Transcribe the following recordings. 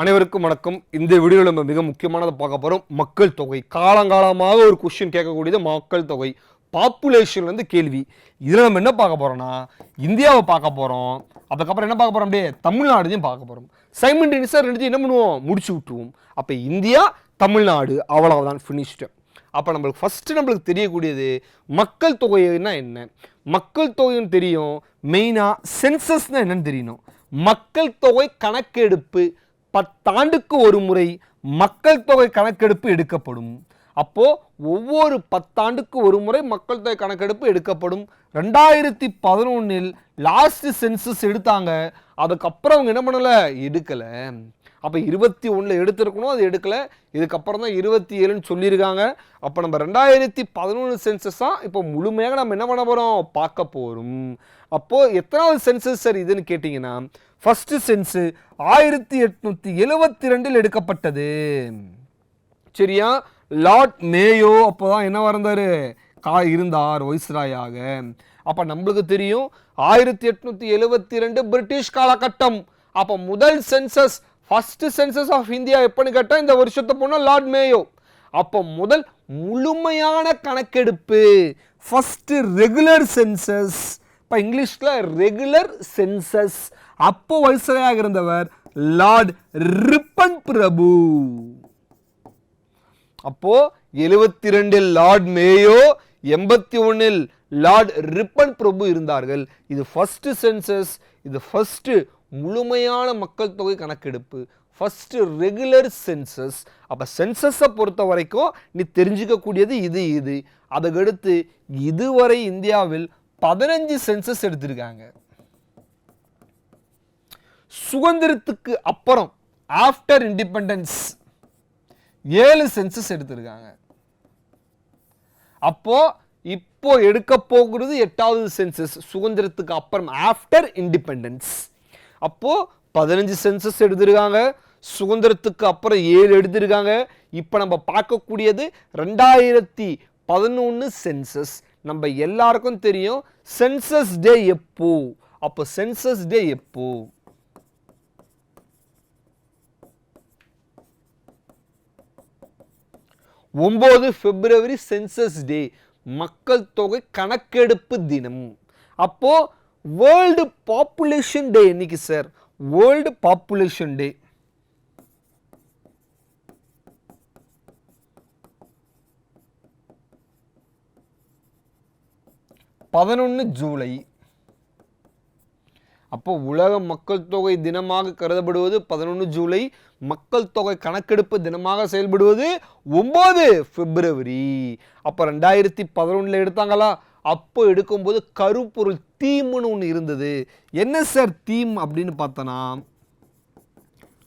அனைவருக்கும் வணக்கம். இந்த வீடியோவில் நம்ம மிக முக்கியமானதை பார்க்க போகிறோம் மக்கள் தொகை. காலங்காலமாக ஒரு கொஷின் கேட்கக்கூடியது மக்கள் தொகை. பாப்புலேஷன்லேருந்து கேள்வி. இதில் நம்ம என்ன பார்க்க போகிறோம்னா இந்தியாவை பார்க்க போகிறோம் அதுக்கப்புறம் என்ன பார்க்க போகிறோம் அப்படியே? தமிழ்நாடுதையும் பார்க்க போகிறோம் சைமண்டேனியஸாக ரெண்டுத்தையும் என்ன பண்ணுவோம்? முடிச்சு விட்டுருவோம். அப்போ இந்தியா தமிழ்நாடு அவ்வளவுதான் ஃபினிஷ்டு அப்போ நம்மளுக்கு ஃபஸ்ட்டு நம்மளுக்கு தெரியக்கூடியது மக்கள் தொகைன்னா என்ன? மக்கள் தொகைன்னு தெரியும். மெயினாக சென்சஸ்னால் என்னன்னு தெரியணும். மக்கள் தொகை கணக்கெடுப்பு பத்தாண்டுக்கு ஒரு முறை மக்கள் தொகை கணக்கெடுப்பு எடுக்கப்படும். அப்போது ஒவ்வொரு பத்தாண்டுக்கு ஒரு முறை மக்கள் தொகை கணக்கெடுப்பு எடுக்கப்படும். ரெண்டாயிரத்தி பதினொன்னில் லாஸ்ட் சென்சஸ் எடுத்தாங்க. அதுக்கப்புறம் அவங்க என்ன பண்ணலை? எடுக்கலை. அப்போ இருபத்தி ஒன்றில் எடுத்திருக்கணும் அது எடுக்கலை. இதுக்கப்புறம் தான் இருபத்தி ஏழுன்னு சொல்லியிருக்காங்க. அப்போ நம்ம ரெண்டாயிரத்தி பதினொன்று சென்சஸ் தான் இப்போ முழுமையாக நம்ம என்ன பண்ண போகிறோம் பார்க்க போகிறோம் அப்போது எத்தனாவது சென்சஸ் சார் இதுன்னு கேட்டிங்கன்னா ஃபஸ்ட்டு சென்ஸு ஆயிரத்தி எட்நூற்றி எழுவத்தி ரெண்டில் எடுக்கப்பட்டது. சரியா? லார்ட் மேயோ அப்போ தான் என்ன இருந்தார் கா இருந்தார் வைஸ்ராயாக. அப்போ நம்மளுக்கு தெரியும் ஆயிரத்தி எட்நூற்றி எழுவத்தி ரெண்டு பிரிட்டிஷ் காலகட்டம். அப்போ முதல் census first census of India எப்போன்னு கேட்டால் இந்த வருஷத்தை போனால் லார்ட் மேயோ. அப்போ முதல் முழுமையான கணக்கெடுப்பு ஃபஸ்ட்டு ரெகுலர் சென்சஸ் இப்போ இங்கிலீஷில் ரெகுலர் சென்சஸ் அப்போ வைஸ்ராயாக இருந்தவர் லார்ட் ரிப்பன் பிரபு அப்போ எழுபத்தி ரெண்டில் லார்ட் மேயோ எண்பத்தி ஒன்னில் லார்ட் ரிப்பன் பிரபு இருந்தார்கள். இது ஃபர்ஸ்ட் சென்சஸ் இது ஃபர்ஸ்ட் முழுமையான மக்கள் தொகை கணக்கெடுப்பு. ஃபர்ஸ்ட் ரெகுலர் சென்சஸ் அப்போ சென்சஸை பொறுத்த வரைக்கும் நீ தெரிஞ்சுக்கக்கூடியது இது இது. அதுக்கடுத்து இதுவரை இந்தியாவில் பதினஞ்சு சென்சஸ் எடுத்திருக்காங்க. சுதந்திரத்துக்கு அப்புறம் ஆஃப்டர் இண்டிபெண்டன்ஸ் ஏழு சென்சஸ் எடுத்திருக்காங்க. அப்போ இப்போ எடுக்க போகிறது எட்டாவது சென்சஸ் சுதந்திரத்துக்கு அப்புறம் ஆஃப்டர் இண்டிபெண்டன்ஸ் அப்போ பதினஞ்சு சென்சஸ் எடுத்திருக்காங்க சுதந்திரத்துக்கு அப்புறம் ஏழு எடுத்திருக்காங்க. இப்போ நம்ம பார்க்கக்கூடியது ரெண்டாயிரத்தி பதினொன்று சென்சஸ் நம்ம எல்லாருக்கும் தெரியும் சென்சஸ் டே எப்போ? அப்போ சென்சஸ் டே எப்போ? ஒம்பது பிப்ரவரி சென்சஸ் டே மக்கள் தொகை கணக்கெடுப்பு தினம். அப்போ வேர்ல்டு பாப்புலேஷன் டே இன்னைக்கு சார் வேர்ல்டு பாப்புலேஷன் டே பதினொன்று ஜூலை. அப்போ உலக மக்கள் தொகை தினமாக கருதப்படுவது பதினொன்று ஜூலை. மக்கள் தொகை கணக்கெடுப்பு தினமாக செயல்படுவது ஒம்பது பிப்ரவரி. அப்போ ரெண்டாயிரத்தி பதினொன்றில் எடுத்தாங்களா? அப்போ எடுக்கும்போது கருப்பொருள் தீம்னு ஒன்று இருந்தது. என்ன சார் தீம் அப்படின்னு பார்த்தோன்னா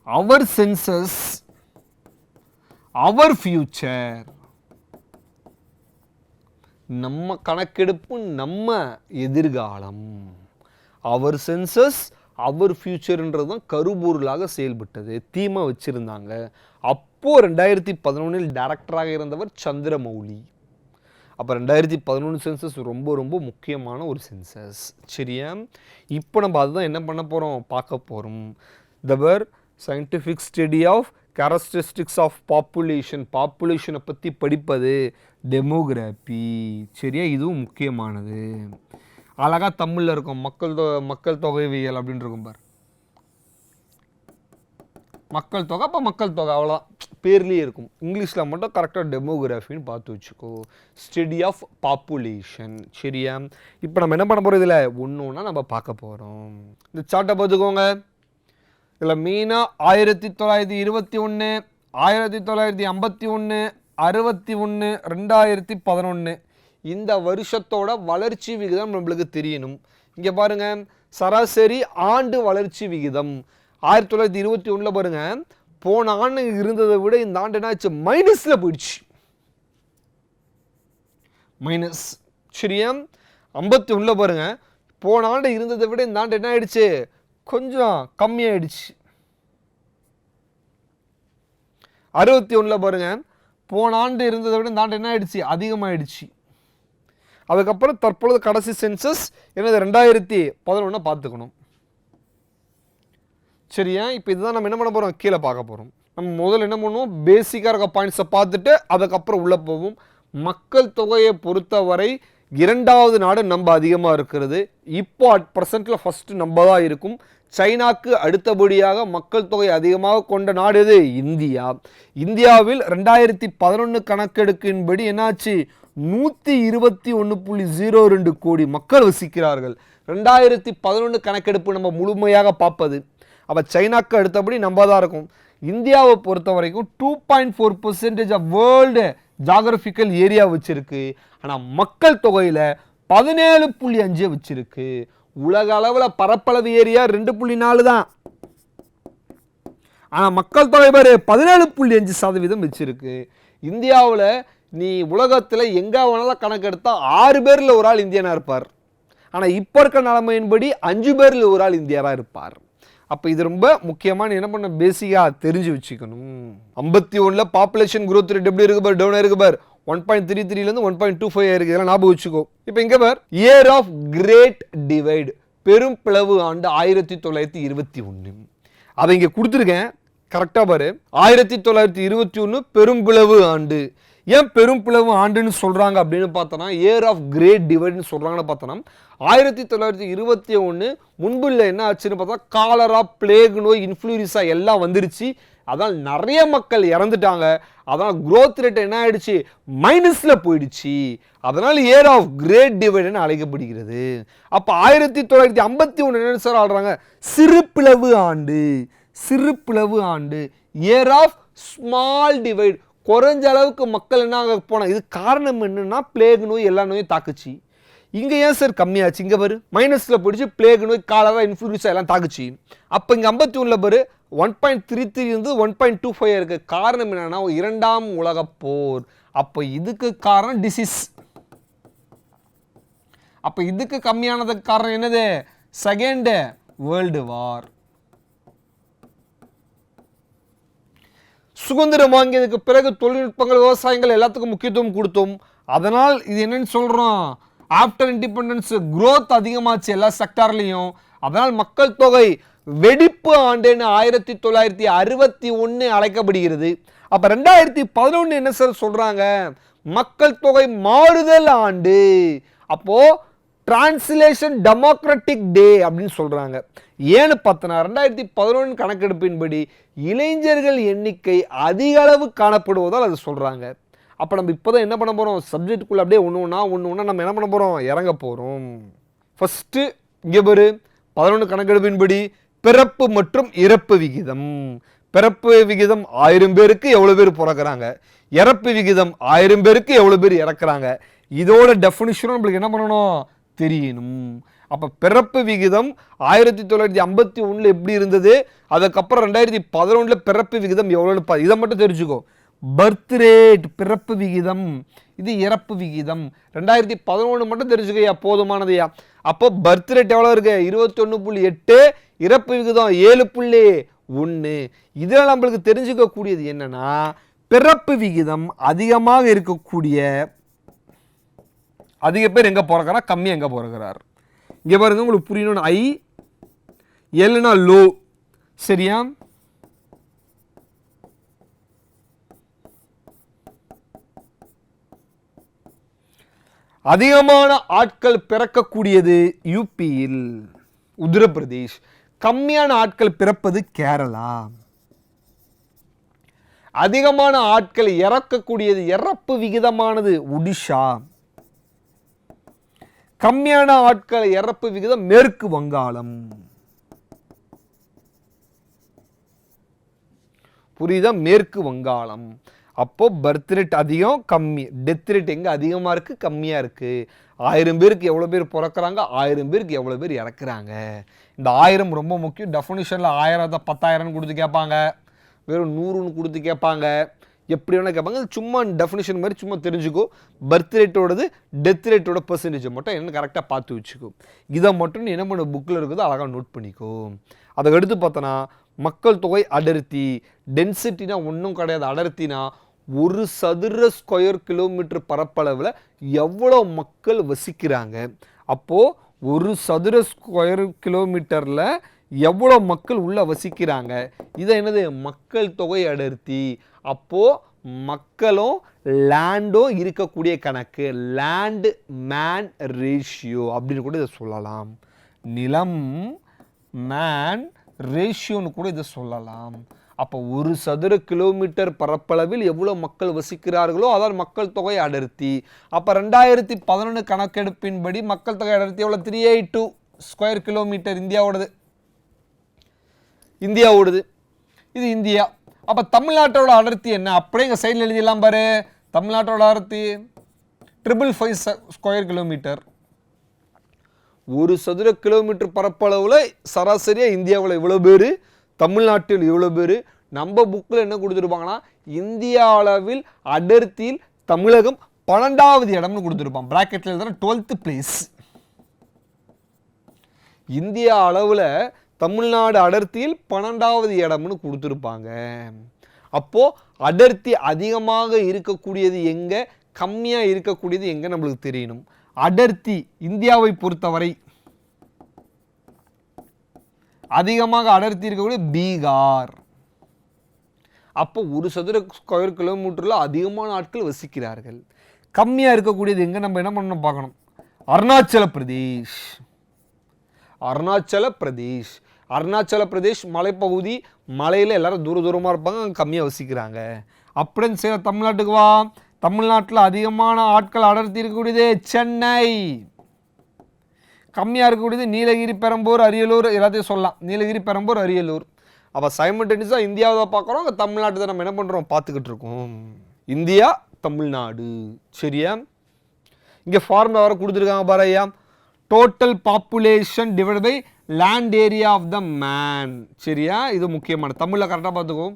அவர் சென்சஸ் அவர் ஃபியூச்சர் நம்ம கணக்கெடுப்பு நம்ம எதிர்காலம். அவர் சென்சஸ் அவர் ஃப்யூச்சர்ன்றது தான் கருபொருளாக செயல்பட்டது. தீமை வச்சுருந்தாங்க. அப்போது ரெண்டாயிரத்தி பதினொன்றில் டேரக்டராக இருந்தவர் சந்திரமௌலி. அப்போ ரெண்டாயிரத்தி பதினொன்று சென்சஸ் ரொம்ப ரொம்ப முக்கியமான ஒரு சென்சஸ் சரியா? இப்போ நம்ம அதுதான் என்ன பண்ண போகிறோம் பார்க்க போகிறோம் தவர் scientific study of characteristics of population பாப்புலேஷனை பற்றி படிப்பது டெமோகிராஃபி சரியா? இதுவும் முக்கியமானது. அழகாக தமிழில் இருக்கும். மக்கள் தொ மக்கள் தொகைவியல் அப்படின்னு இருக்கும் பார். மக்கள் தொகை அப்போ மக்கள் தொகை அவ்வளோதான் பேர்லேயே இருக்கும். இங்கிலீஷில் மட்டும் கரெக்டாக டெமோகிராஃபின்னு பார்த்து வச்சுக்கோ. ஸ்டடி ஆஃப் பாப்புலேஷன் சரியா? இப்போ நம்ம என்ன பண்ண போகிறோம் இதில்? ஒன்று ஒன்றா நம்ம பார்க்க போகிறோம் இந்த சார்ட்டை பார்த்துக்கோங்க. இதில் மெயினாக ஆயிரத்தி தொள்ளாயிரத்தி இருபத்தி ஒன்று ஆயிரத்தி தொள்ளாயிரத்தி ஐம்பத்தி ஒன்று அறுபத்தி ஒன்று ரெண்டாயிரத்தி பதினொன்று இந்த வருஷத்தோட வளர்ச்சி விகிதம் நம்மளுக்கு தெரியணும். இங்கே பாருங்கள் சராசரி ஆண்டு வளர்ச்சி விகிதம். ஆயிரத்தி தொள்ளாயிரத்தி இருபத்தி ஒன்றில் பாருங்கள் போன ஆண்டு இருந்ததை விட இந்த ஆண்டு என்னாச்சு மைனஸில் போயிடுச்சு. மைனஸ். சரியா? ஐம்பத்தி ஒன்றில் பாருங்கள் போன ஆண்டு இருந்ததை விட இந்த ஆண்டு என்ன ஆயிடுச்சு? கொஞ்சம் கம்மியாயிடுச்சு. அறுபத்தி ஒன்றில் பாருங்க போன ஆண்டு இருந்ததை விட இந்த ஆண்டு என்ன ஆயிடுச்சு? அதிகமாயிடுச்சு. அதுக்கப்புறம் தற்பொழுது கடைசி சென்சஸ் என்னது? ரெண்டாயிரத்தி பதினொன்று பார்த்துக்கணும். சரியா? இப்போ இதுதான் நம்ம என்ன பண்ண போகிறோம் கீழே பார்க்க போகிறோம் நம்ம முதல்ல என்ன பண்ணுவோம்? பேசிக்காக இருக்க பாயிண்ட்ஸை பார்த்துட்டு அதுக்கப்புறம் உள்ளே போவோம். மக்கள் தொகையை பொறுத்தவரை இரண்டாவது நாடு நம்ம அதிகமாக இருக்கிறது. இப்போ அட் ப்ரெசண்ட்டில் ஃபஸ்ட்டு நம்ம தான் இருக்கும். சைனாக்கு அடுத்தபடியாக மக்கள் தொகை அதிகமாக கொண்ட நாடு எது? இந்தியா. இந்தியாவில் ரெண்டாயிரத்தி பதினொன்று கணக்கெடுக்கின்படி என்னாச்சு? நூற்றி இருபத்தி ஒன்று புள்ளி ஜீரோ ரெண்டு கோடி மக்கள் வசிக்கிறார்கள். ரெண்டாயிரத்தி பதினொன்று கணக்கெடுப்பு நம்ம முழுமையாக பார்ப்பது. அப்போ சைனாக்கு அடுத்தபடி நம்ம தான் இருக்கும். இந்தியாவை பொறுத்த வரைக்கும் two point four percentage of world geographical area வச்சுருக்கு. ஆனால் மக்கள் தொகையில் பதினேழு புள்ளி அஞ்சு வச்சிருக்கு. உலக அளவில் பரப்பளவு ஏரியா ரெண்டு புள்ளி நாலு தான். ஆனால் மக்கள் தொகை பேர் பதினேழு புள்ளி அஞ்சு சதவீதம் வச்சிருக்கு. இந்தியாவில் நீ உலகத்தில் எங்கே வேணாலும் கணக்கெடுத்தால் ஆறு பேரில் ஒரு ஆள் இந்தியனாக இருப்பார். ஆனால் இப்போ இருக்க நிலைமையின்படி அஞ்சு பேரில் ஒரு ஆள் இந்தியராக இருப்பார். அப்போ இது ரொம்ப முக்கியமான என்ன பண்ண பேசிக்காக தெரிஞ்சு வச்சுக்கணும். ஐம்பத்தி ஒன்றில் பாப்புலேஷன் குரோத் ரேட் எப்படி இருக்கு பார் டவுனாக இருக்கு பார். ஒன் பாயிண்ட் த்ரீ த்ரீலேருந்து ஒன் பாயிண்ட் டூ ஃபைவ் இருக்குது இதெல்லாம் ஞாபகம் வச்சுக்கோ. இப்போ இங்கே பார் இயர் ஆஃப் கிரேட் டிவைடு பெரும் பிளவு ஆண்டு ஆயிரத்தி தொள்ளாயிரத்தி இருபத்தி ஒன்று அதை இங்கே கொடுத்துருக்கேன். கரெக்டாக பாரு. ஆயிரத்தி தொள்ளாயிரத்தி இருபத்தி ஒன்று பெரும் பிளவு ஆண்டு. ஏன் பெரும் பிளவு ஆண்டுன்னு சொல்கிறாங்க அப்படின்னு பார்த்தோன்னா இயர் ஆஃப் கிரேட் டிவைடுன்னு சொல்கிறாங்கன்னு பார்த்தோன்னா ஆயிரத்தி தொள்ளாயிரத்தி இருபத்தி ஒன்று முன்புல என்ன ஆச்சுன்னு பார்த்தா காலரா பிளேக் நோய் இன்ஃப்ளூரிஸா எல்லாம் வந்துருச்சு. அதான் நிறைய மக்கள் இறந்துட்டாங்க. அதான் க்ரோத் ரேட் என்ன ஆயிடுச்சு? மைனஸில் போயிடுச்சு. அதனால் இயர் ஆஃப் கிரேட் டிவைடுன்னு அழைக்கப்படுகிறது. அப்போ ஆயிரத்தி தொள்ளாயிரத்தி ஐம்பத்தி ஒன்று என்ன சார் ஆடுறாங்க சிறுப்பிளவு ஆண்டு. சிறுப்பிளவு ஆண்டு. இயர் ஆஃப் ஸ்மால் டிவைட் குறைஞ்ச அளவுக்கு மக்கள் என்ன ஆக போனாங்க இது காரணம் என்னென்னா பிளேக் நோய் எல்லா நோயும் தாக்குச்சு. இங்கே ஏன் சார் கம்மியாச்சு? இங்கே பாரு மைனஸில் போயிடுச்சு பிளேக் நோய் காலரா இன்ஃப்ளூன்ஸா எல்லாம் தாக்குச்சு. அப்போ இங்கே ஐம்பத்தி ஒன்றில் பாரு ஒன் பாயிண்ட் த்ரீ த்ரீ இருந்து ஒன் பாயிண்ட் டூ ஃபைவ் இருக்குது காரணம் என்னென்னா இரண்டாம் உலகப் போர். அப்போ இதுக்கு காரணம் டிசீஸ் அப்போ இதுக்கு கம்மியானதுக்கு காரணம் என்னது? செகண்டு வேர்ல்டு வார் சுதந்திரம் வாங்கியதுக்கு பிறகு தொழில்நுட்பங்கள் விவசாயங்கள் எல்லாத்துக்கும் முக்கியத்துவம் கொடுத்தோம். அதனால் இது என்னன்னு சொல்கிறோம் ஆஃப்டர் இண்டிபெண்டன்ஸ் க்ரோத் அதிகமாச்சு எல்லா செக்டார்லேயும் அதனால் மக்கள் தொகை வெடிப்பு ஆண்டுன்னு ஆயிரத்தி தொள்ளாயிரத்தி அறுபத்தி ஒன்று அழைக்கப்படுகிறது. அப்போ ரெண்டாயிரத்தி பதினொன்று என்ன சார் சொல்கிறாங்க மக்கள் தொகை மாறுதல் ஆண்டு. அப்போது டிரான்ஸ்லேஷன் டெமோக்ராட்டிக் டே அப்படின்னு சொல்கிறாங்க ஏன்னு பார்த்தனா ரெண்டாயிரத்தி பதினொன்று கணக்கெடுப்பின்படி இளைஞர்கள் எண்ணிக்கை அதிக அளவு காணப்படுவதால் அது சொல்கிறாங்க அப்போ நம்ம இப்போ தான் என்ன பண்ண போகிறோம் சப்ஜெக்டுக்குள்ளே அப்படியே ஒன்று ஒன்றா ஒன்று ஒன்றா நம்ம என்ன பண்ண போகிறோம் இறங்க போகிறோம் ஃபஸ்ட்டு இங்கே பாரு பதினொன்று கணக்கெடுப்பின்படி பிறப்பு மற்றும் இறப்பு விகிதம். பிறப்பு விகிதம் ஆயிரம் பேருக்கு எவ்வளோ பேர் பிறக்கிறாங்க? இறப்பு விகிதம் ஆயிரம் பேருக்கு எவ்வளோ பேர் இறக்குறாங்க? இதோட டெஃபினிஷனும் நம்மளுக்கு என்ன பண்ணணும்? தெரியணும். அப்போ பிறப்பு விகிதம் ஆயிரத்தி தொள்ளாயிரத்தி ஐம்பத்தி ஒன்றில் எப்படி இருந்தது? அதுக்கப்புறம் ரெண்டாயிரத்தி பதினொன்றில் பிறப்பு விகிதம் எவ்வளோன்னு பா இதை மட்டும் தெரிஞ்சுக்கோ. பர்த் ரேட் பிறப்பு விகிதம். இது இறப்பு விகிதம். ரெண்டாயிரத்தி பதினொன்று மட்டும் தெரிஞ்சுக்கையா? போதுமானதையா? அப்போ பர்த் ரேட் எவ்வளோ இருக்கு? இருபத்தொன்று புள்ளி எட்டு. இறப்பு விகிதம் ஏழு புள்ளி ஒன்று. இதில் நம்மளுக்கு தெரிஞ்சுக்கக்கூடியது என்னன்னா பிறப்பு விகிதம் அதிகமாக இருக்கக்கூடிய அதிக பேர் எங்கே பிறக்கிறா கம்மி எங்கே பிறக்கிறார்? இங்கே பாருங்க உங்களுக்கு புரியணும்னு ஐ எல்னா லோ சரியா? அதிகமான ஆட்கள் பிறக்கக்கூடியது யூபியில். உத்தரப்பிரதேஷ் கம்மியான ஆட்கள் பிறப்பது கேரளா. அதிகமான ஆட்கள் இறக்கக்கூடியது இறப்பு விகிதமானது ஒடிஷா. கம்மியான ஆட்கள் இறப்பு விகிதம் மேற்கு வங்காளம். புரியுதா? மேற்கு வங்காளம். அப்போது பர்த் ரேட் அதிகம் கம்மி. டெத் ரேட் எங்கே அதிகமாக இருக்குது கம்மியாக இருக்குது ஆயிரம் பேருக்கு எவ்வளோ பேர் பிறக்கிறாங்க ஆயிரம் பேருக்கு எவ்வளோ பேர் இறக்குறாங்க. இந்த ஆயிரம் ரொம்ப முக்கியம். டெஃபினிஷனில் ஆயிரத்தை பத்தாயிரம்னு கொடுத்து கேட்பாங்க. வெறும் நூறுன்னு கொடுத்து கேட்பாங்க. எப்படி வேணால் கேட்பாங்க. சும்மா டெஃபினிஷன் மாதிரி சும்மா தெரிஞ்சுக்கோ. பர்த் ரேட்டோடது டெத் ரேட்டோட பர்சன்டேஜ் மட்டும் என்ன கரெக்டாக பார்த்து வச்சுக்கோ. இதை மட்டும் நீ என்ன பண்ண புக்கில் இருக்குதோ அழகாக நோட் பண்ணிக்கோ. அதை எடுத்து பார்த்தோன்னா மக்கள் தொகை அடர்த்தி. டென்சிட்டினா ஒன்றும் கிடையாது. அடர்த்தினா ஒரு சதுர ஸ்கொயர் கிலோமீட்டர் பரப்பளவில் எவ்வளோ மக்கள் வசிக்கிறாங்க? அப்போது ஒரு சதுர ஸ்கொயர் கிலோமீட்டரில் எவ்வளோ மக்கள் உள்ளே வசிக்கிறாங்க? இதை என்னது? மக்கள் தொகை அடர்த்தி. அப்போது மக்களும் லேண்டும் இருக்கக்கூடிய கணக்கு. லேண்டு மேன் ரேஷியோ அப்படின்னு கூட இதை சொல்லலாம். நிலம் மேன் ரேஷியோன்னு கூட இதை சொல்லலாம். அப்போ ஒரு சதுர கிலோமீட்டர் பரப்பளவில் எவ்வளோ மக்கள் வசிக்கிறார்களோ அதான் மக்கள் தொகை அடர்த்தி. அப்போ ரெண்டாயிரத்தி பதினொன்று கணக்கெடுப்பின்படி மக்கள் தொகை அடர்த்தி எவ்வளோ three eight two square kilometre இந்தியாவோடது. இந்தியாவோடது. இது இந்தியா. அப்போ தமிழ்நாட்டோட அடர்த்தி என்ன? அப்படியே எங்கள் சைடில் எழுதிடலாம் பாரு. தமிழ்நாட்டோட அடர்த்தி ட்ரிபிள் ஃபைவ் ஸ்கொயர் கிலோமீட்டர் ஒரு சதுர கிலோமீட்டர் பரப்பளவில் சராசரியாக இந்தியாவில் இவ்வளோ பேர்? தமிழ்நாட்டில் இவ்வளோ பேர் நம்ம புக்கில் என்ன கொடுத்துருப்பாங்கன்னா இந்தியா அளவில் அடர்த்தியில் தமிழகம் பன்னெண்டாவது இடம்னு கொடுத்துருப்பான். ப்ராக்கெட்டில் எழுதுனா டுவெல்த்து பிளேஸ் இந்தியா அளவில் தமிழ்நாடு அடர்த்தியில் பன்னெண்டாவது இடம்னு கொடுத்துருப்பாங்க. அப்போது அடர்த்தி அதிகமாக இருக்கக்கூடியது எங்கே? கம்மியாக இருக்கக்கூடியது எங்கே நம்மளுக்கு தெரியணும். அடர்த்தி இந்தியாவை பொறுத்தவரை அதிகமாக அடர்த்தி இருக்கக்கூடிய பீகார். அப்போ ஒரு சதுர ஸ்கொயர் கிலோமீட்டரில் அதிகமான ஆட்கள் வசிக்கிறார்கள். கம்மியாக இருக்கக்கூடியது எங்கே நம்ம என்ன பண்ணணும் பார்க்கணும்? அருணாச்சல பிரதேஷ். அருணாச்சல பிரதேஷ். அருணாச்சல பிரதேஷ் மலைப்பகுதி மலையில் எல்லாரும் தூர தூரமாக இருப்பாங்க அங்கே கம்மியாக வசிக்கிறாங்க. அப்படின்னு செய்ய தமிழ்நாட்டுக்கு வா. தமிழ்நாட்டில் அதிகமான ஆட்கள் அடர்த்தி இருக்கக்கூடியது சென்னை. கம்மியாக இருக்கக்கூடியது நீலகிரி பெரம்பூர் அரியலூர் எல்லாத்தையும் சொல்லலாம். நீலகிரி பெரம்பூர் அரியலூர். அப்போ சைமண்டனிஸாக இந்தியாவை பார்க்குறோம். அங்கே தமிழ்நாட்டை நம்ம என்ன பண்ணுறோம் பார்த்துக்கிட்டு இருக்கோம். இந்தியா தமிழ்நாடு. சரியா? இங்கே ஃபார்முலா வர கொடுத்துருக்காங்க பாரு ஐயா. Total population divide by land area of the man சரியா? இது முக்கியமான தமிழில் கரெக்டாக பார்த்துக்கோ.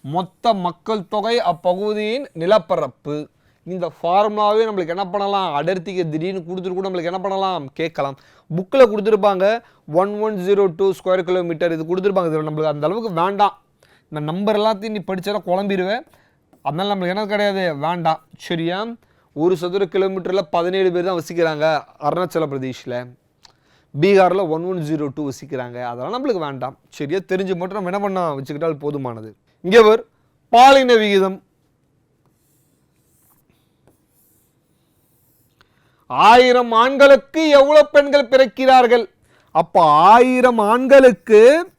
மொத்த மக்கள் தொகை அப்பகுதியின் நிலப்பரப்பு. இந்த ஃபார்முலாவே நம்மளுக்கு என்ன பண்ணலாம்? அடர்த்திக்கு திடீர்னு கொடுத்துட்டு கூட நம்மளுக்கு என்ன பண்ணலாம்? கேட்கலாம். புக்கில் கொடுத்துருப்பாங்க. One one zero two square kilometre இது கொடுத்துருப்பாங்க இதில் நம்மளுக்கு அந்த அளவுக்கு வேண்டாம். இந்த நம்பர் எல்லாத்தையும் நீ படித்தாலும் குழம்பிடுவேன் அதனால் நம்மளுக்கு என்ன கிடையாது? வேண்டாம். சரியா? ஒரு சதுர கிலோமீட்டரில் பதினேழு பேர் தான் வசிக்கிறாங்க அருணாச்சல பிரதேஷில். பீகாரில் ஒன் ஒன் ஜீரோ டூ வசிக்கிறாங்க. அதெல்லாம் நம்மளுக்கு வேண்டாம். சரியா? தெரிஞ்சு மட்டும் நம்ம என்ன பண்ணால் வச்சுக்கிட்டால் போதுமானது. இங்கே ஒரு பாலின விகிதம். ஆயிரம் ஆண்களுக்கு எவ்வளவு பெண்கள் பிறக்கிறார்கள்? அப்ப ஆயிரம் ஆண்களுக்கு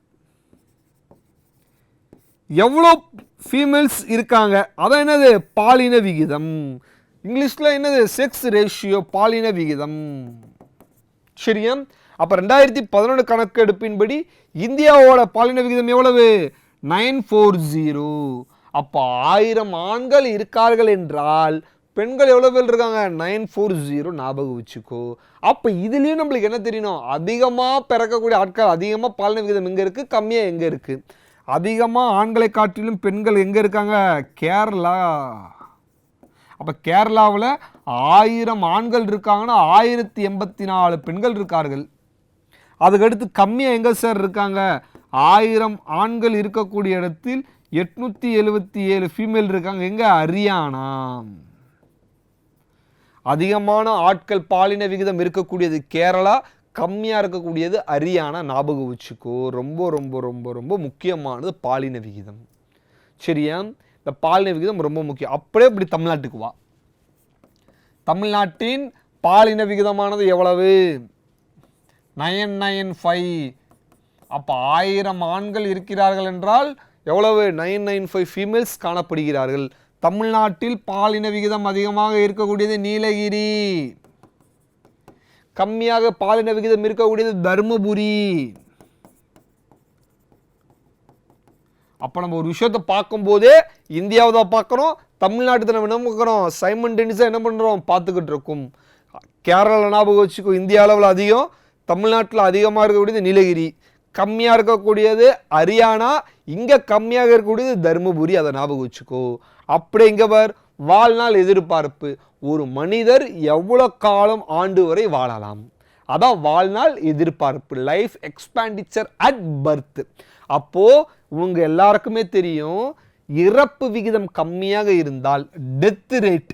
எவ்வளோ ஃபீமேல்ஸ் இருக்காங்க? அதான் என்னது? பாலின விகிதம். இங்கிலீஷில் என்னது? செக்ஸ் ரேஷியோ பாலின விகிதம். சரியா? அப்போ ரெண்டாயிரத்தி பதினொன்று கணக்கெடுப்பின்படி இந்தியாவோட பாலின விகிதம் எவ்வளவு? Nine four zero. அப்போ ஆயிரம் ஆண்கள் இருக்கார்கள் என்றால் பெண்கள் எவ்வளோ பேர் இருக்காங்க? நைன் ஃபோர் ஜீரோ ஞாபகம் வச்சுக்கோ. அப்போ இதுலேயும் நம்மளுக்கு என்ன தெரியணும்? அதிகமாக பிறக்கக்கூடிய ஆட்கள் அதிகமாக பாலின விகிதம் எங்கே இருக்குது கம்மியாக எங்கே இருக்குது அதிகமாக ஆண்களை காட்டிலும் பெண்கள் எங்கே இருக்காங்க? கேரளா. அப்போ கேரளாவில் ஆயிரம் ஆண்கள் இருக்காங்கன்னா ஆயிரத்தி எண்பத்தி நாலு பெண்கள் இருக்கார்கள். அதுக்கடுத்து கம்மியாக எங்கே சார் இருக்காங்க? ஆயிரம் ஆண்கள் இருக்கக்கூடிய இடத்தில் எட்நூற்றி எழுபத்தி ஏழு ஃபீமேல் இருக்காங்க. எங்கே? ஹரியானா. அதிகமான ஆட்கள் பாலின விகிதம் இருக்கக்கூடியது கேரளா கம்மியாக இருக்கக்கூடியது ஹரியானா ஞாபகம் வச்சுக்கோ ரொம்ப ரொம்ப ரொம்ப ரொம்ப முக்கியமானது பாலின விகிதம். சரியா? இந்த பாலின விகிதம் ரொம்ப முக்கியம். அப்படியே இப்படி தமிழ்நாட்டுக்கு வா. தமிழ்நாட்டின் பாலின விகிதமானது எவ்வளவு? Nine nine five. அப்போ ஆயிரம் ஆண்கள் இருக்கிறார்கள் என்றால் எவ்வளவு நைன் நைன் ஃபைவ் ஃபீமேல்ஸ் காணப்படுகிறார்கள்? தமிழ்நாட்டில் பாலின விகிதம் அதிகமாக இருக்கக்கூடியது நீலகிரி. கம்மியாக பாலின விகிதம் இருக்கக்கூடியது தருமபுரி. அப்போ நம்ம ஒரு விஷயத்தை பார்க்கும்போதே இந்தியாவை தான் பார்க்குறோம் தமிழ்நாட்டு நம்ம என்ன பார்க்குறோம் சைமன் டென்னிஸாக என்ன பண்ணுறோம் பார்த்துக்கிட்டு இருக்கோம். கேரளா ஞாபகம் வச்சுக்கோ இந்திய அளவில் அதிகம் தமிழ்நாட்டில் அதிகமாக இருக்கக்கூடியது நீலகிரி. கம்மியாக இருக்கக்கூடியது ஹரியானா இங்கே கம்மியாக இருக்கக்கூடியது தருமபுரி அதை ஞாபகம் வச்சுக்கோ. அப்படிங்கிறவர் வாழ்நாள் எதிர்பார்ப்பு. ஒரு மனிதர் எவ்வளோ காலம் ஆண்டு வரை வாழலாம்? அதான் வாழ்நாள் எதிர்பார்ப்பு லைஃப் எக்ஸ்பேண்டிச்சர் அட் பர்த் அப்போது உங்க எல்லாருக்குமே தெரியும் இறப்பு விகிதம் கம்மியாக இருந்தால் டெத் ரேட்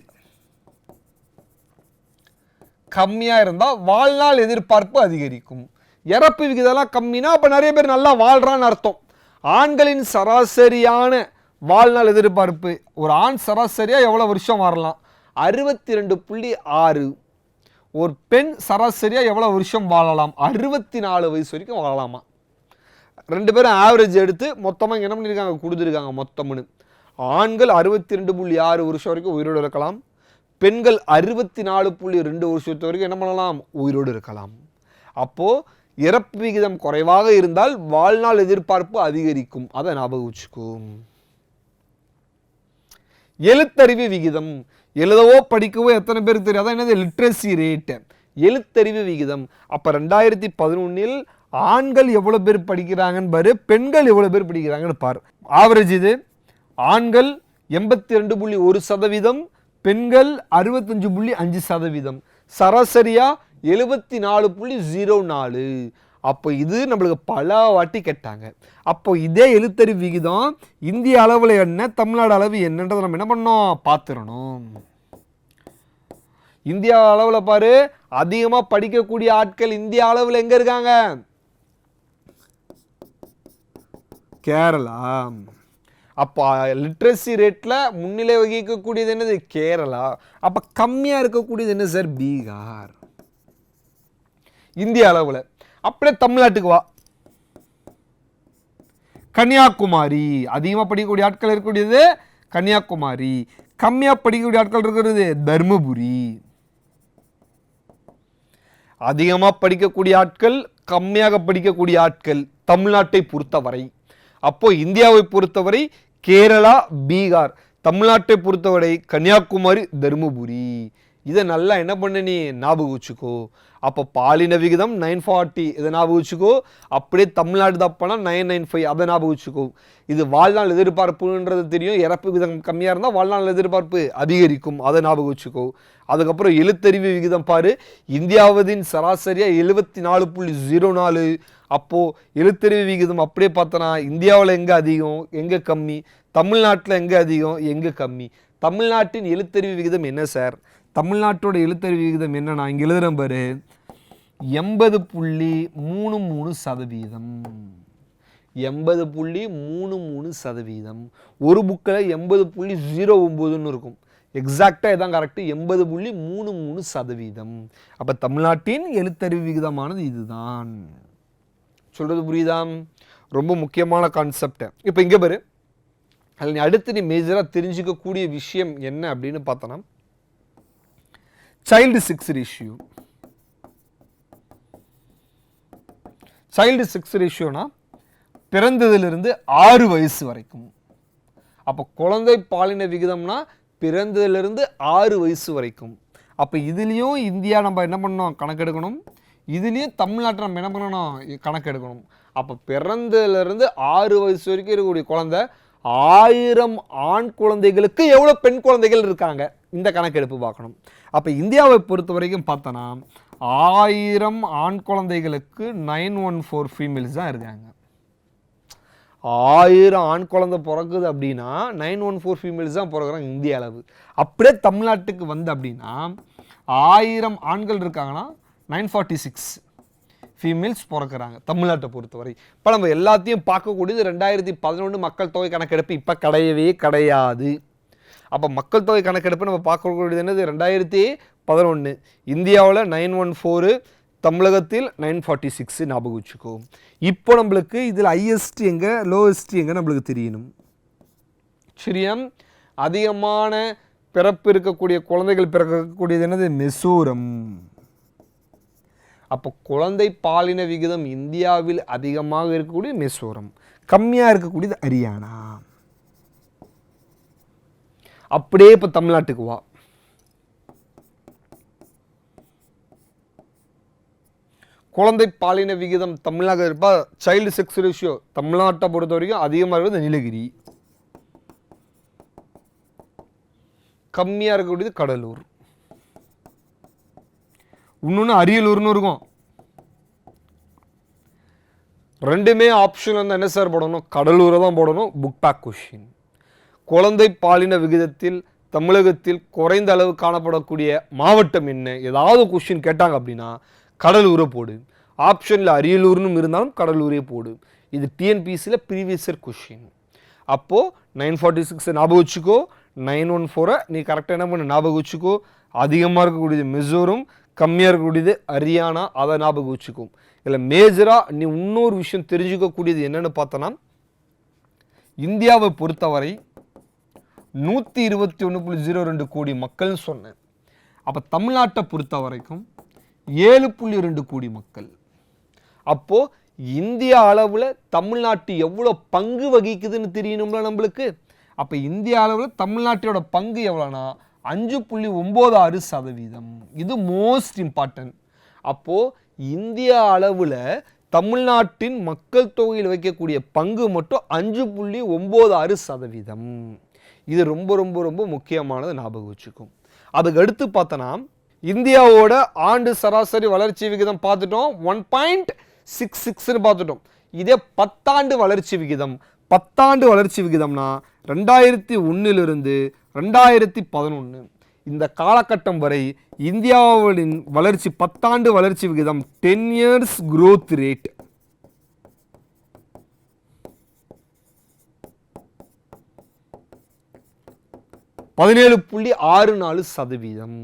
கம்மியாக இருந்தால் வாழ்நாள் எதிர்பார்ப்பு அதிகரிக்கும். இறப்பு விகிதம்லாம் கம்மினா அப்போ நிறைய பேர் நல்லா வாழ்கிறான்னு அர்த்தம். ஆண்களின் சராசரியான வாழ்நாள் எதிர்பார்ப்பு. ஒரு ஆண் சராசரியாக எவ்வளோ வருஷம் வாழலாம்? அறுபத்தி ரெண்டு புள்ளி ஆறு. ஒரு பெண் சராசரியாக எவ்வளோ வருஷம் வாழலாம்? அறுபத்தி நாலு வயசு வரைக்கும் வாழலாமா? ரெண்டு பேரும் ஆவரேஜ் எடுத்து மொத்தமாக என்ன பண்ணியிருக்காங்க கொடுத்துருக்காங்க மொத்தம்னு. ஆண்கள் அறுபத்தி ரெண்டு புள்ளி ஆறு வருஷம் வரைக்கும் உயிரோடு இருக்கலாம். பெண்கள் அறுபத்தி நாலு புள்ளி ரெண்டு வருஷத்து வரைக்கும் என்ன பண்ணலாம்? உயிரோடு இருக்கலாம். அப்போது இறப்பு விகிதம் குறைவாக இருந்தால் வாழ்நாள் எதிர்பார்ப்பு அதிகரிக்கும். அதை ஞாபகம் வச்சுக்கும் எழுத்தறிவு விகிதம். எழுதவோ படிக்கவோ எத்தனை பேருக்கு தெரியும்? அதான் என்னது? லிட்ரஸி ரேட்டு எழுத்தறிவு விகிதம். அப்போ ரெண்டாயிரத்தி பதினொன்னில் ஆண்கள் எவ்வளோ பேர் படிக்கிறாங்கன்னு பாரு பெண்கள் எவ்வளோ பேர் படிக்கிறாங்கன்னு பாரு. ஆவரேஜ் இது. ஆண்கள் எண்பத்தி ரெண்டு புள்ளி ஒரு சதவீதம் பெண்கள் அறுபத்தஞ்சு புள்ளி அஞ்சு சதவீதம். சராசரியாக எழுபத்தி நாலு புள்ளி ஜீரோ நாலு. அப்போ இது நம்மளுக்கு பல வாட்டி கேட்டாங்க. அப்போ இதே எழுத்தறிவு விகிதம் இந்திய அளவில் என்ன தமிழ்நாடு அளவு என்னன்றதை நம்ம என்ன பண்ணோம் பார்த்துடணும். இந்தியா அளவில் பாரு அதிகமாக படிக்கக்கூடிய ஆட்கள் இந்திய அளவில் எங்கே இருக்காங்க? கேரளா. அப்போ லிட்ரஸி ரேட்டில் முன்னிலை வகிக்கக்கூடியது என்னது? கேரளா. அப்போ கம்மியாக இருக்கக்கூடியது என்ன சார்? பீகார். இந்திய அளவில். அப்படியே தமிழ்நாட்டுக்கு வா. கன்னியாகுமரி. அதிகமாக படிக்கக்கூடிய ஆட்கள் இருக்கக்கூடியது கன்னியாகுமரி. கம்மியாக படிக்கக்கூடிய ஆட்கள் இருக்கிறது தர்மபுரி. அதிகமாக படிக்கக்கூடிய ஆட்கள் கம்மியாக படிக்கக்கூடிய ஆட்கள் தமிழ்நாட்டை பொறுத்தவரை. அப்போ இந்தியாவை பொறுத்தவரை கேரளா பீகார். தமிழ்நாட்டை பொறுத்தவரை கன்னியாகுமரி தருமபுரி. இதை நல்லா என்ன பண்ண நீ? ஞாபகம் வச்சுக்கோ. அப்போ பாலின விகிதம் நைன் ஃபார்ட்டி இதை ஞாபகம் வச்சுக்கோ. அப்படியே தமிழ்நாடு தப்பானா நைன் நைன் ஃபைவ் அதை ஞாபகம் வச்சுக்கோ. இது வாழ்நாள் எதிர்பார்ப்புன்றது தெரியும். இறப்பு விகிதம் கம்மியாக இருந்தால் வாழ்நாள் எதிர்பார்ப்பு அதிகரிக்கும். அதை ஞாபகம் வச்சுக்கோ. அதுக்கப்புறம் எழுத்தறிவு விகிதம் பாரு. இந்தியாவதின் சராசரியாக எழுபத்தி நாலு புள்ளி ஜீரோ நாலு. அப்போது எழுத்தறிவு விகிதம் அப்படியே பார்த்தோன்னா இந்தியாவில் எங்கே அதிகம்? எங்கே கம்மி? தமிழ்நாட்டில் எங்கே அதிகம்? எங்கே கம்மி? தமிழ்நாட்டின் எழுத்தறிவு விகிதம் என்ன சார்? தமிழ்நாட்டோட எழுத்தறிவு விகிதம் என்ன? நான் இங்கே எழுதுகிறேன் பாரு. எண்பது புள்ளி மூணு மூணு சதவீதம். எண்பது புள்ளி மூணு மூணு சதவீதம். ஒரு புக்கில் எண்பது புள்ளி ஜீரோ ஒம்போதுன்னு இருக்கும். எக்ஸாக்டாக இதான் கரெக்டு எண்பது புள்ளி மூணு மூணு சதவீதம். அப்போ தமிழ்நாட்டின் எழுத்தறிவு விகிதமானது இதுதான். சொல்கிறது புரியுதா? ரொம்ப முக்கியமான கான்செப்டை இப்போ இங்கே பாரு. அதில் நீ அடுத்து நீ மேஜராக தெரிஞ்சுக்கக்கூடிய விஷயம் என்ன அப்படின்னு பார்த்தோன்னா child six ratio child six ரேஷியோனா பிறந்ததிலிருந்து ஆறு வயசு வரைக்கும். அப்போ குழந்தை பாலின விகிதம்னா பிறந்ததிலிருந்து ஆறு வயசு வரைக்கும். அப்போ இதுலேயும் இந்தியா நம்ம என்ன பண்ணோம் கணக்கெடுக்கணும் இதுலேயும் தமிழ்நாட்டை நம்ம என்ன பண்ணணும்? கணக்கெடுக்கணும் அப்போ பிறந்ததுலேருந்து ஆறு வயசு வரைக்கும் இருக்கக்கூடிய குழந்தை ஆயிரம் ஆண் குழந்தைகளுக்கு எவ்வளோ பெண் குழந்தைகள் இருக்காங்க? இந்த கணக்கெடுப்பு பார்க்கணும். அப்போ இந்தியாவை பொறுத்த வரைக்கும் பார்த்தோன்னா ஆயிரம் ஆண் குழந்தைகளுக்கு நைன் ஒன் ஃபோர் ஃபீமேல்ஸ் தான் இருக்காங்க. ஆயிரம் ஆண் குழந்தை பிறக்குது அப்படின்னா நைன் ஒன் ஃபோர் ஃபீமேல்ஸ் தான் பிறக்கிறாங்க இந்திய அளவு. அப்படியே தமிழ்நாட்டுக்கு வந்து அப்படின்னா ஆயிரம் ஆண்கள் இருக்காங்கன்னா நைன் ஃபார்ட்டி சிக்ஸ் ஃபீமேல்ஸ் பிறக்கிறாங்க தமிழ்நாட்டை பொறுத்தவரை. இப்போ நம்ம எல்லாத்தையும் பார்க்கக்கூடியது ரெண்டாயிரத்தி பதினொன்று மக்கள் தொகை கணக்கெடுப்பு இப்போ கிடையவே கிடையாது. அப்போ மக்கள் தொகை கணக்கெடுப்பு நம்ம பார்க்கக்கூடியது என்னது? ரெண்டாயிரத்தி பதினொன்று இந்தியாவில் நைன் ஒன் ஃபோரு தமிழகத்தில் நைன் ஃபார்ட்டி சிக்ஸு ஞாபகம் வச்சுக்கோ. இப்போ நம்மளுக்கு இதில் ஹையஸ்ட் எங்கே லோவஸ்ட் எங்கே நம்மளுக்கு தெரியணும். சரியா அதிகமான பிறப்பு இருக்கக்கூடிய குழந்தைகள் பிறக்கக்கூடியது என்னது? மிசோரம். அப்போ குழந்தை பாலின விகிதம் இந்தியாவில் அதிகமாக இருக்கக்கூடிய மிசோரம். கம்மியாக இருக்கக்கூடியது ஹரியானா. அப்படியே இப்போ தமிழ்நாட்டுக்கு வா. குழந்தை பாலின விகிதம் தமிழாக இருப்பா சைல்டு செக்ஸ் ரேஷியோ தமிழ்நாட்டை பொறுத்த வரைக்கும் அதிகமாக இருக்கிறது நீலகிரி. கம்மியாக இருக்கக்கூடியது கடலூர். இன்னொன்று அரியலூர்னு இருக்கும். ரெண்டுமே ஆப்ஷன் வந்து என்ன சார் போடணும்? கடலூரை தான் போடணும். புக் பேக் கொஷின் குழந்தை பாலின விகிதத்தில் தமிழகத்தில் குறைந்த அளவு காணப்படக்கூடிய மாவட்டம் என்ன? ஏதாவது கொஷின் கேட்டாங்க அப்படின்னா கடலூரை போடு. ஆப்ஷனில் அரியலூர்னு இருந்தாலும் கடலூரே போடு. இது டிஎன்பிசியில் ப்ரீவியஸ் இயர் கொஷின் அப்போது நைன் ஃபார்ட்டி சிக்ஸை ஞாபகம் வச்சுக்கோ. நைன் ஒன் ஃபோரை நீ கரெக்டாக என்ன பண்ண? ஞாபகம் வச்சுக்கோ. அதிகமாக இருக்கக்கூடியது மிசோரம் கம்மியாக இருக்கக்கூடியது ஹரியானா அதை ஞாபகம் வச்சுக்கும் இதில் மேஜராக நீ இன்னொரு விஷயம் தெரிஞ்சுக்கக்கூடியது என்னென்னு பார்த்தோன்னா இந்தியாவை பொறுத்தவரை நூற்றி இருபத்தி ஒன்று புள்ளி ஜீரோ ரெண்டு கோடி மக்கள்னு சொன்னேன். அப்போ தமிழ்நாட்டை பொறுத்த வரைக்கும் ஏழு புள்ளி ரெண்டு கோடி மக்கள். அப்போது இந்தியா அளவில் தமிழ்நாட்டு எவ்வளோ பங்கு வகிக்குதுன்னு தெரியணும்ல நம்மளுக்கு? அப்போ இந்திய அளவில் தமிழ்நாட்டோட பங்கு எவ்வளோனா அஞ்சு புள்ளி ஒம்பது ஆறு சதவீதம். இது மோஸ்ட் இம்பார்ட்டன்ட் அப்போது இந்தியா அளவில் தமிழ்நாட்டின் மக்கள் தொகையில் வைக்கக்கூடிய பங்கு மட்டும் அஞ்சு புள்ளி ஒம்பது ஆறு சதவீதம். இது ரொம்ப ரொம்ப ரொம்ப முக்கியமானது ஞாபகம் வச்சுக்கும் அதுக்கு அடுத்து பார்த்தோன்னா இந்தியாவோட ஆண்டு சராசரி வளர்ச்சி விகிதம் பார்த்துட்டோம். ஒன் பாயிண்ட் சிக்ஸ் சிக்ஸ்னு பார்த்துட்டோம். இதே பத்தாண்டு வளர்ச்சி விகிதம். பத்தாண்டு வளர்ச்சி விகிதம்னா ரெண்டாயிரத்தி ஒன்றிலிருந்து ரெண்டாயிரத்தி பதினொன்று இந்த காலகட்டம் வரை இந்தியாவின் வளர்ச்சி பத்தாண்டு வளர்ச்சி விகிதம் டென் இயர்ஸ் க்ரோத் ரேட் பதினேழு புள்ளி ஆறு நாலு சதவீதம்.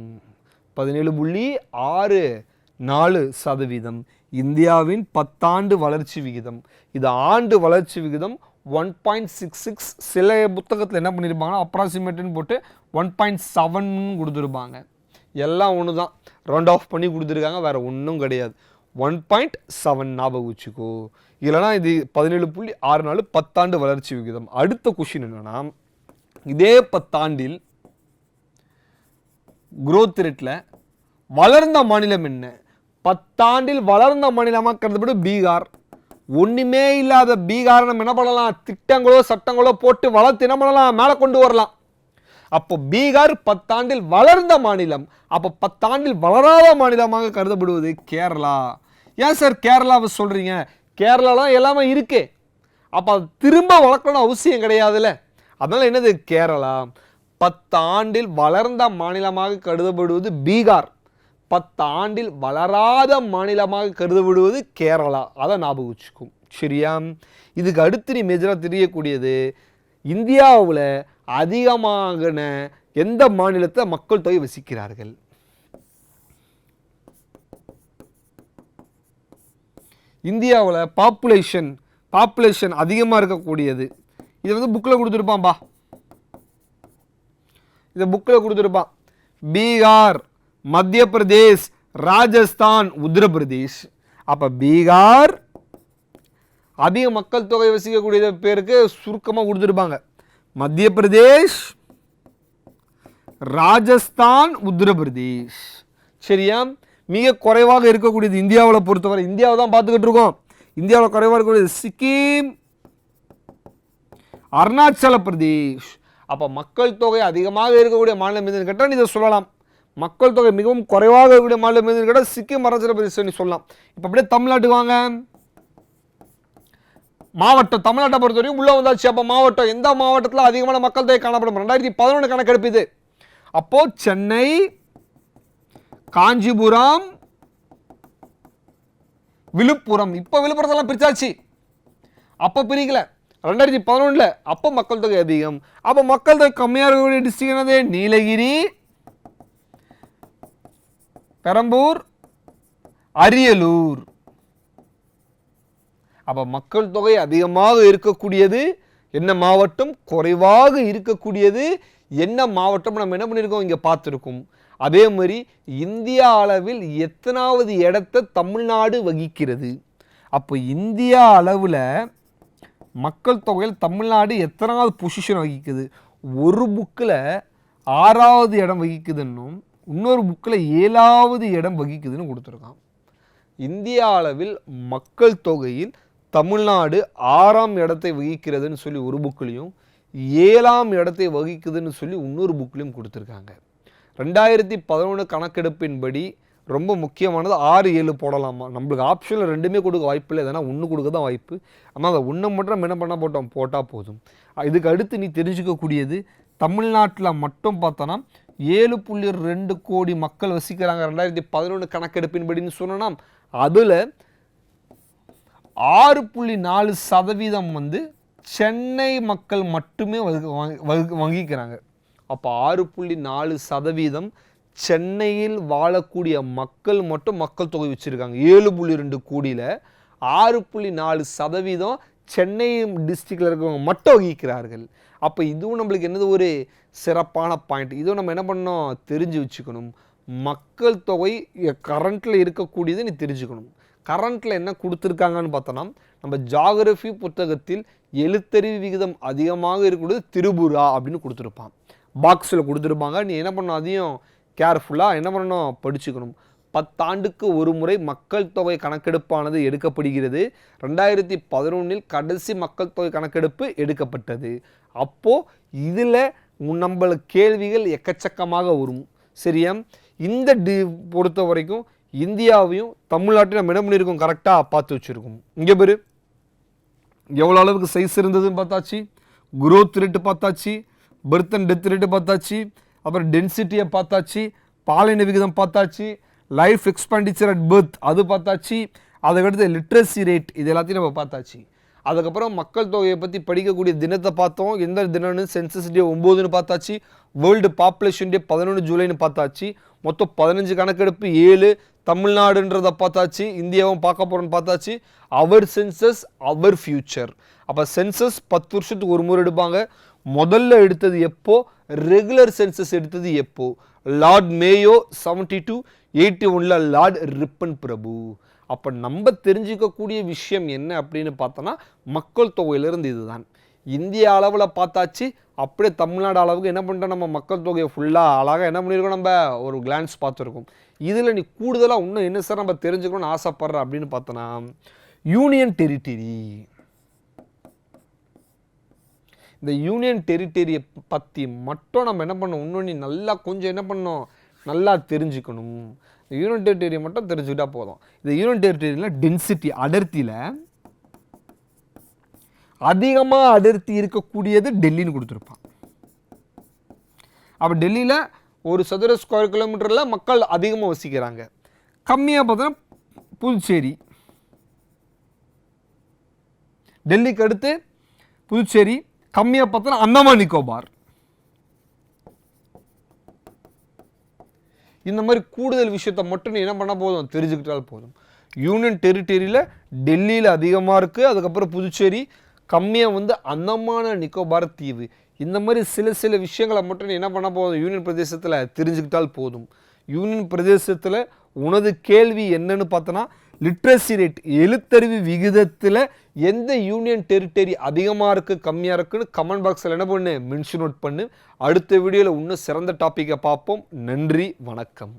பதினேழு புள்ளி ஆறு நாலு சதவீதம். இந்தியாவின் பத்தாண்டு வளர்ச்சி விகிதம். இது ஆண்டு வளர்ச்சி விகிதம் ஒன் பாயிண்ட் சிக்ஸ் சிக்ஸ். சில புத்தகத்தில் என்ன பண்ணியிருப்பாங்கன்னா அப்ராக்சிமேட்டுன்னு போட்டு ஒன் பாயிண்ட் செவன் கொடுத்துருப்பாங்க. எல்லாம் ஒன்று தான் ரவுண்ட் ஆஃப் பண்ணி கொடுத்துருக்காங்க வேறு ஒன்றும் கிடையாது. ஒன் பாயிண்ட் செவன் ஞாபகம் வச்சுக்கோ. இல்லைனா இது பதினேழு புள்ளி ஆறு நாலு பத்தாண்டு வளர்ச்சி விகிதம். அடுத்த கொஷின் என்னென்னா இதே பத்தாண்டில் குரோத் ரேட்டில் வளர்ந்த மாநிலம் என்ன? பத்தாண்டில் வளர்ந்த மாநிலமாக கருதப்படும் பீகார். ஒன்றுமே இல்லாத பீகாரை நம்ம என்ன பண்ணலாம்? திட்டங்களோ சட்டங்களோ போட்டு வளர்த்து என்ன பண்ணலாம்? மேலே கொண்டு வரலாம். அப்போ பீகார் பத்தாண்டில் வளர்ந்த மாநிலம். அப்போ பத்தாண்டில் வளராத மாநிலமாக கருதப்படுவது கேரளா. ஏன் சார் கேரளாவை சொல்கிறீங்க கேரளாலாம் எல்லாமே இருக்கே. அப்போ அது திரும்ப வளர்க்கணும் அவசியம் கிடையாதுல்ல. அதனால் என்னது? கேரளா பத்து ஆண்டில் வளர்ந்த மாநிலமாக கருதப்படுவது பீகார். பத்து ஆண்டில் வளராத மாநிலமாக கருதப்படுவது கேரளா. அதை ஞாபகம் வச்சுக்கும் சரியா? இதுக்கு அடுத்து நீ மேஜராக தெரியக்கூடியது இந்தியாவில் அதிகமான எந்த மாநிலத்தை மக்கள் தொகை வசிக்கிறார்கள்? இந்தியாவில் பாப்புலேஷன் பாப்புலேஷன் அதிகமாக இருக்கக்கூடியது இது வந்து புக்கில் கொடுத்துருப்பான்பா இதை புக்கில் கொடுத்துருப்பான். பீகார் மத்திய பிரதேஷ் ராஜஸ்தான் உத்தரப்பிரதேஷ் அப்போ பீகார் அதிக மக்கள் தொகை வசிக்கக்கூடிய பேருக்கு சுருக்கமாக கொடுத்துருப்பாங்க. மத்திய பிரதேஷ் ராஜஸ்தான் உத்தரப்பிரதேஷ் சரியா? மிக குறைவாக இருக்கக்கூடியது இந்தியாவில் பொறுத்தவரை. இந்தியாவை தான் பார்த்துக்கிட்டு இருக்கோம். இந்தியாவில் குறைவாக இருக்கக்கூடியது சிக்கிம் அருணாச்சல பிரதேஷ். அப்போ மக்கள் தொகை அதிகமாக இருக்கக்கூடிய மாநிலம் எதுன்னு கேட்டால் நீ இதை சொல்லலாம். மக்கள் தொகை மிகவும் குறைவாக இருக்கக்கூடிய மாநிலம் எதுன்னு கேட்டால் சிக்கிம் அருணாச்சல பிரதேசம் சொல்லலாம். இப்போ அப்படியே தமிழ்நாட்டுக்கு வாங்க. மாவட்டம் தமிழ்நாட்டை பொறுத்தவரைக்கும் உள்ளே வந்தாச்சு. அப்போ மாவட்டம் எந்த மாவட்டத்தில் அதிகமான மக்கள் தொகை காணப்படும்? ரெண்டாயிரத்தி பதினொன்று கணக்கெடுப்பு இது. அப்போது சென்னை காஞ்சிபுரம் விழுப்புரம். இப்போ விழுப்புரத்தெல்லாம் பிரிச்சாச்சு. அப்போ பிரிக்கலை. ரெண்டாயிரத்தி பதினொன்றில் அப்போ மக்கள் தொகை அதிகம். அப்போ மக்கள் தொகை கம்மியாக இருக்கக்கூடிய டிஸ்ட்ரிக் என்னது? நீலகிரி பெரம்பூர் அரியலூர். அப்போ மக்கள் தொகை அதிகமாக இருக்கக்கூடியது என்ன மாவட்டம்? குறைவாக இருக்கக்கூடியது என்ன மாவட்டம்? நம்ம என்ன பண்ணியிருக்கோம் இங்கே பார்த்துருக்கோம். அதே மாதிரி இந்தியா அளவில் எத்தனாவது இடத்தை தமிழ்நாடு வகிக்கிறது? அப்போ இந்தியா அளவில் மக்கள் தொகையில் தமிழ்நாடு எத்தனாவது பொசிஷன் வகிக்குது? ஒரு புக்கில் ஆறாவது இடம் வகிக்குதுன்னும் இன்னொரு புக்கில் ஏழாவது இடம் வகிக்குதுன்னு கொடுத்துருக்கான். இந்திய அளவில் மக்கள் தொகையில் தமிழ்நாடு ஆறாம் இடத்தை வகிக்கிறதுன்னு சொல்லி ஒரு புக்லேயும் ஏழாம் இடத்தை வகிக்குதுன்னு சொல்லி இன்னொரு புக்லேயும் கொடுத்துருக்காங்க. ரெண்டாயிரத்தி பதினொன்று கணக்கெடுப்பின்படி ரொம்ப முக்கியமானது ஆறு ஏழு போடலாமா? நம்மளுக்கு ஆப்ஷனில் ரெண்டுமே கொடுக்க வாய்ப்பு இல்லை. எதனா ஒன்று கொடுக்க தான் வாய்ப்பு. ஆனால் அதை ஒன்றை மட்டும் நம்ம என்ன பண்ண போட்டோம்? போட்டால் போதும். இதுக்கு அடுத்து நீ தெரிஞ்சுக்கக்கூடியது தமிழ்நாட்டில் மட்டும் பார்த்தோன்னா ஏழு புள்ளி ரெண்டு கோடி மக்கள் வசிக்கிறாங்க. ரெண்டாயிரத்தி பதினொன்று கணக்கெடுப்பின்படின்னு சொன்னோன்னா அதில் ஆறு புள்ளி நாலு சதவீதம் வந்து சென்னை மக்கள் மட்டுமே வகு வாங்கி- வகு- வகிக்கிறாங்க அப்போ ஆறு புள்ளி நாலு சதவீதம் சென்னையில் வாழக்கூடிய மக்கள் மட்டும் மக்கள் தொகை வச்சுருக்காங்க. ஏழு புள்ளி ரெண்டு கோடியில் ஆறு புள்ளி நாலு சதவீதம் சென்னை டிஸ்ட்ரிக்டில் இருக்கிறவங்க மட்டும் வகிக்கிறார்கள். அப்போ இதுவும் நம்மளுக்கு என்னது ஒரு சிறப்பான பாயிண்ட் இதுவும் நம்ம என்ன பண்ணோம் தெரிஞ்சு வச்சுக்கணும். மக்கள் தொகை கரண்ட்டில் இருக்கக்கூடியது நீ தெரிஞ்சுக்கணும். கரண்ட்டில் என்ன கொடுத்துருக்காங்கன்னு பார்த்தோன்னா நம்ம ஜாகிரஃபி புத்தகத்தில் எழுத்தறிவு விகிதம் அதிகமாக இருக்கக்கூடியது திரிபுரா அப்படின்னு கொடுத்துருப்பான். பாக்ஸில் கொடுத்துருப்பாங்க. நீ என்ன பண்ணும் அதையும் கேர்ஃபுல்லாக என்ன பண்ணணும்? படிச்சுக்கணும். பத்தாண்டுக்கு ஒரு முறை மக்கள் தொகை கணக்கெடுப்பானது எடுக்கப்படுகிறது. ரெண்டாயிரத்தி பதினொன்றில் கடைசி மக்கள் தொகை கணக்கெடுப்பு எடுக்கப்பட்டது. அப்போது இதில் நம்மளுக்கு கேள்விகள் எக்கச்சக்கமாக வரும். சரியா? இந்த டி பொறுத்த வரைக்கும் இந்தியாவையும் தமிழ்நாட்டையும் நம்ம என்ன பண்ணியிருக்கோம் கரெக்டாக பார்த்து வச்சுருக்கோம். இங்கே பேர். எவ்வளோ அளவுக்கு சைஸ் இருந்ததுன்னு பார்த்தாச்சு? குரோத் ரேட்டு பார்த்தாச்சு. பர்த் அண்ட் டெத் ரேட்டு பார்த்தாச்சு. அப்புறம் டென்சிட்டியை பார்த்தாச்சு பாலின விகிதம் பார்த்தாச்சு லைஃப் எக்ஸ்பெண்டிச்சர் அட் பர்த் அது பார்த்தாச்சு அதுக்கடுத்து லிட்ரஸி ரேட் இது எல்லாத்தையும் நம்ம பார்த்தாச்சு. அதுக்கப்புறம் மக்கள் தொகையை பற்றி படிக்கக்கூடிய தினத்தை பார்த்தோம். எந்த தினம்னு சென்சஸ் டே ஒம்போதுன்னு பார்த்தாச்சு வேர்ல்டு பாப்புலேஷன் டே பதினொன்று ஜூலைன்னு பார்த்தாச்சு. மொத்தம் பதினஞ்சு கணக்கெடுப்பு ஏழு தமிழ்நாடுன்றதை பார்த்தாச்சு இந்தியாவும் பார்க்க போகிறோன்னு பார்த்தாச்சு. அவர் சென்சஸ் அவர் ஃப்யூச்சர் அப்போ சென்சஸ் பத்து வருஷத்துக்கு ஒரு முறை எடுப்பாங்க. முதல்ல எடுத்தது எப்போ? ரெகுலர் சென்சஸ் எடுத்தது எப்போ? Lord Mayo seventy two eighty ஒனில் லார்ட் ரிப்பன் பிரபு அப்போ நம்ம தெரிஞ்சுக்கக்கூடிய விஷயம் என்ன அப்படின்னு பார்த்தோன்னா மக்கள் தொகையிலிருந்து இதுதான். இந்திய அளவில் பார்த்தாச்சு அப்படியே தமிழ்நாடு அளவுக்கு என்ன பண்ணிட்டோம் நம்ம மக்கள் தொகையை ஃபுல்லாக அழகாக என்ன பண்ணியிருக்கோம் நம்ம? ஒரு கிளான்ஸ் பார்த்துருக்கோம். இதில் நீ கூடுதலாக இன்னும் என்ன சார் நம்ம தெரிஞ்சுக்கணும்னு ஆசைப்படுற அப்படின்னு பார்த்தோன்னா யூனியன் டெரிட்டரி இந்த யூனியன் டெரிட்டரியை பற்றி மட்டும் நம்ம என்ன பண்ணோம் இன்னும் நீ நல்லா கொஞ்சம் என்ன பண்ணோம் நல்லா தெரிஞ்சுக்கணும். இந்த யூனியன் டெரிட்டரியை மட்டும் தெரிஞ்சுக்கிட்டா போதும். இந்த யூனியன் டெரிட்டரியில் டென்சிட்டி அடர்த்தியில் அதிகமாக அடர்த்தி இருக்கக்கூடியது டெல்லின்னு கொடுத்துருப்பான். அப்போ டெல்லியில் ஒரு சதுர ஸ்கொயர் கிலோமீட்டரில் மக்கள் அதிகமாக வசிக்கிறாங்க. கம்மியாக பார்த்தோன்னா புதுச்சேரி. டெல்லிக்கு அடுத்து புதுச்சேரி கம்மியாக பார்த்தோன்னா அந்தமான் நிக்கோபார். இந்த மாதிரி கூடுதல் விஷயத்தை மட்டும் நீ என்ன பண்ண போதும்? தெரிஞ்சுக்கிட்டால் போதும். யூனியன் டெரிட்டரியில் டெல்லியில் அதிகமாக இருக்குது அதுக்கப்புறம் புதுச்சேரி கம்மியாக வந்து அந்தமான நிக்கோபார் தீவு. இந்த மாதிரி சில சில விஷயங்களை மட்டும் நீ என்ன பண்ண போதும்? யூனியன் பிரதேசத்தில் தெரிஞ்சுக்கிட்டால் போதும். யூனியன் பிரதேசத்தில் உனது கேள்வி என்னன்னு பார்த்தோன்னா லிட்ரஸி ரேட் எழுத்தறிவு விகிதத்தில் எந்த யூனியன் டெரிட்டரி அதிகமாக இருக்குது கம்மியாக இருக்குன்னு கமெண்ட் பாக்ஸில் என்ன பண்ணு? மென்ஷன் நோட் பண்ணு. அடுத்த வீடியோவில் இன்னும் சிறந்த டாப்பிக்கை பார்ப்போம். நன்றி வணக்கம்.